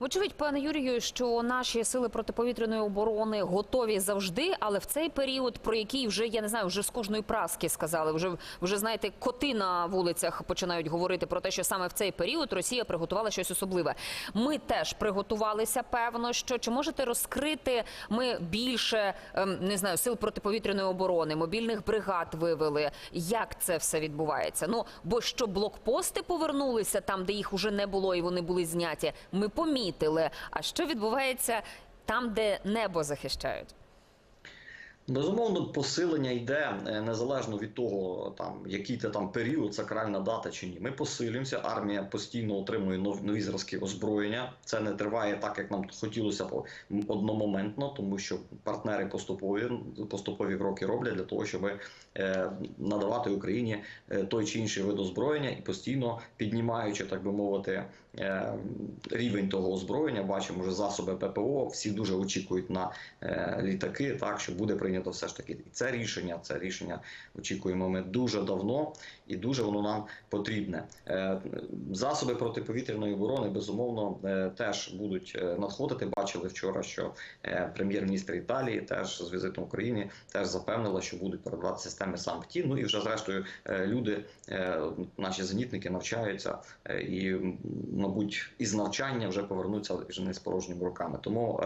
Вочевидь, пане Юрію, що наші сили протиповітряної оборони готові завжди, але в цей період, про який вже я не знаю, вже з кожної праски сказали. Вже вже знаєте, коти на вулицях починають говорити про те, що саме в цей період Росія приготувала щось особливе. Ми теж приготувалися. Певно, що чи можете розкрити ми більше ем, не знаю сил протиповітряної оборони, мобільних бригад вивели. Як це все відбувається? Ну бо що блокпости повернулися там, де їх уже не було, і вони були зняті. Ми помітили. А що відбувається там, де небо захищають? Безумовно, посилення йде е, незалежно від того, там який це там період, сакральна дата чи ні. Ми посилюємося. Армія постійно отримує нов- нові зразки озброєння. Це не триває так, як нам хотілося б одномоментно, тому що партнери поступові поступові кроки роблять для того, щоб е, надавати Україні е, той чи інший вид озброєння і постійно піднімаючи, так би мовити, рівень того озброєння. Бачимо вже засоби ППО. Всі дуже очікують на літаки, так що буде прийнято все ж таки і це рішення. Це рішення очікуємо ми дуже давно і дуже воно нам потрібне. Е, Засоби протиповітряної оборони безумовно е, теж будуть е, надходити. Бачили вчора, що прем'єр-міністр Італії теж з візитом в Україні теж запевнила, що будуть передавати системи сам САМПТІ. Ну і вже зрештою люди, наші зенітники навчаються і, мабуть, із навчання вже повернуться вже не з порожніми руками. Тому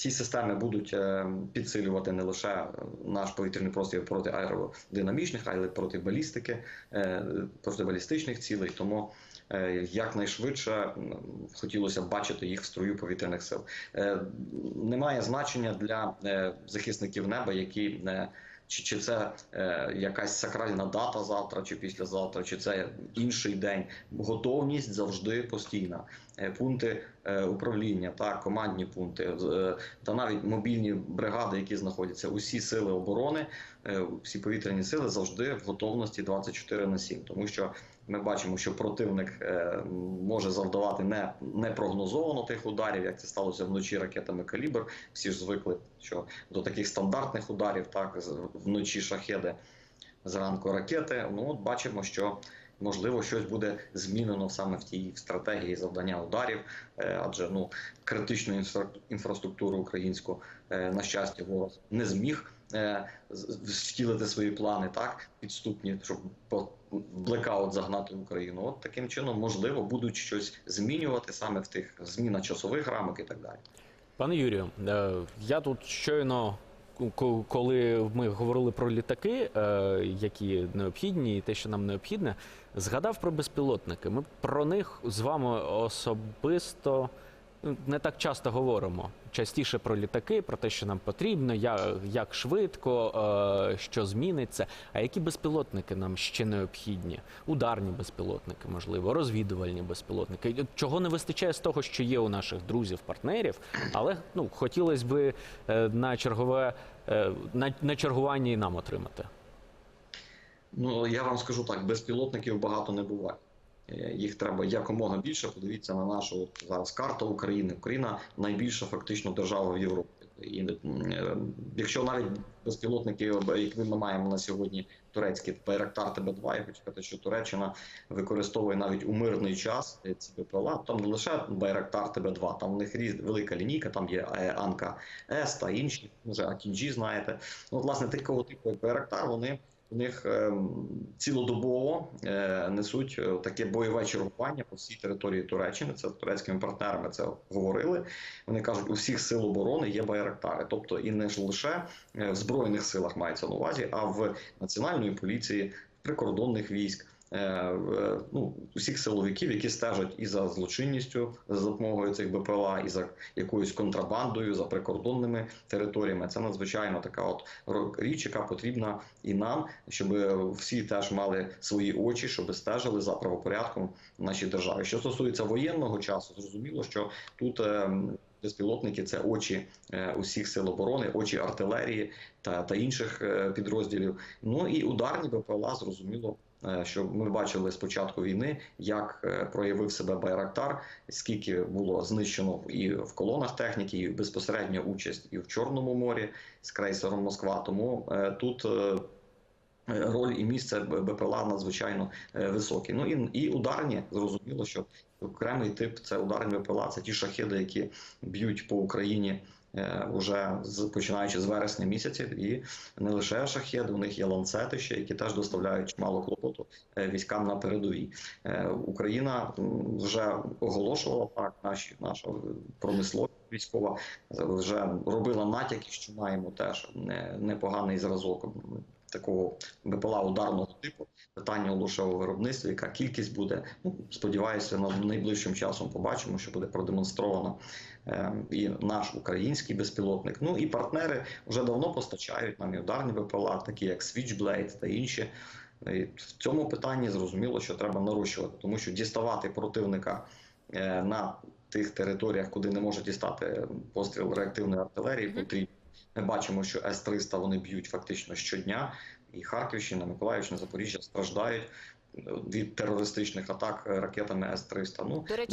ці системи будуть е, підсилювати не лише е, наш повітряний простір проти аеродинамічних, але й проти балістики, е, проти балістичних цілей. Тому якнайшвидше хотілося бачити їх в строю повітряних сил. Немає значення для захисників неба, які не чи, чи це е, якась сакральна дата завтра, чи післязавтра, чи це інший день. Готовність завжди постійна. Е, пункти е, управління, так, командні пункти, е, та навіть мобільні бригади, які знаходяться, усі сили оборони, всі повітряні сили завжди в готовності 24 на 7. Тому що ми бачимо, що противник може завдавати не, непрогнозовано тих ударів, як це сталося вночі ракетами Калібр. Всі ж звикли, що до таких стандартних ударів, так вночі шахеди, зранку ракети. Ну от бачимо, що можливо щось буде змінено саме в тій стратегії завдання ударів, е, адже ну критичну інфра- інфраструктуру українську е, на щастя ворог не зміг е, втілити свої плани так підступні, щоб блекаут загнати Україну. От таким чином можливо будуть щось змінювати саме в тих зміна часових рамок і так далі. Пане Юрію, я тут щойно, коли ми говорили про літаки, е, які необхідні, і те, що нам необхідне, згадав про безпілотники. Ми про них з вами особисто ну, не так часто говоримо. Частіше про літаки, про те, що нам потрібно, я- як швидко, е, що зміниться. А які безпілотники нам ще необхідні? Ударні безпілотники, можливо, розвідувальні безпілотники. Чого не вистачає з того, що є у наших друзів, партнерів, але ну хотілося б е, на чергове е, на, на чергуванні і нам отримати. Ну я вам скажу так: безпілотників багато не буває. Е, Їх треба якомога більше. Подивіться на нашу от зараз карту України. Україна найбільша фактично держава в Європі. І е, якщо навіть безпілотники, які ми маємо на сьогодні, турецькі Байрактар ТБ2, я хочу сказати, що Туреччина використовує навіть у мирний час е, ці БПЛА. Там не лише Байрактар ТБ2, там у них різ, велика лінійка, там є е, Анка С та інші, може Атінджі знаєте. Ну, власне, такого типу як Байрактар, вони у них ем, цілодобово е, несуть е, таке бойове чергування по всій території Туреччини. Це з турецькими партнерами це говорили. Вони кажуть, у всіх сил оборони є байрактари, тобто і не ж лише е, в збройних силах мається на увазі, а в національної поліції, прикордонних військ. Е, Ну, усіх силовиків, які стежать і за злочинністю за допомогою цих БПЛА, і за якоюсь контрабандою, за прикордонними територіями. Це надзвичайно така от річ, яка потрібна і нам, щоб всі теж мали свої очі, щоб стежили за правопорядком в нашій державі. Що стосується воєнного часу, зрозуміло, що тут. Безпілотники це очі е, усіх сил оборони, очі артилерії та, та інших е, підрозділів. Ну і ударні БПЛА зрозуміло, е, що ми бачили з початку війни, як проявив себе Байрактар, скільки було знищено і в колонах техніки, і безпосередньо участь і в Чорному морі з крейсером Москва. Тому тут. Е, е, роль і місце Б- БПЛА надзвичайно е, високі. Ну і, і ударні, зрозуміло, що окремий тип це ударні БПЛА, це ті шахеди, які б'ють по Україні. е, Уже з починаючи з вересня місяця, і не лише шахеди, у них є ланцети, ще які теж доставляють чимало клопоту е, військам на передовій. Е, Україна вже оголошувала так, наші наша промисловість військова вже робила натяки, що маємо теж непоганий зразок такого БПЛА ударного типу. Питання лише у виробництві, яка кількість буде. Ну сподіваюся, на найближчим часом побачимо, що буде продемонстровано е, і наш український безпілотник. Ну і партнери вже давно постачають нам і ударні БПЛА, такі як Switchblade та інші. І в цьому питанні зрозуміло, що треба нарощувати, тому що діставати противника е, на тих територіях, куди не може дістати постріл реактивної артилерії, потрібно. Ми бачимо, що С-300 вони б'ють фактично щодня, і Харківщина, Миколаївщина, Запоріжжя страждають від терористичних атак ракетами С-300. Ну, До речі,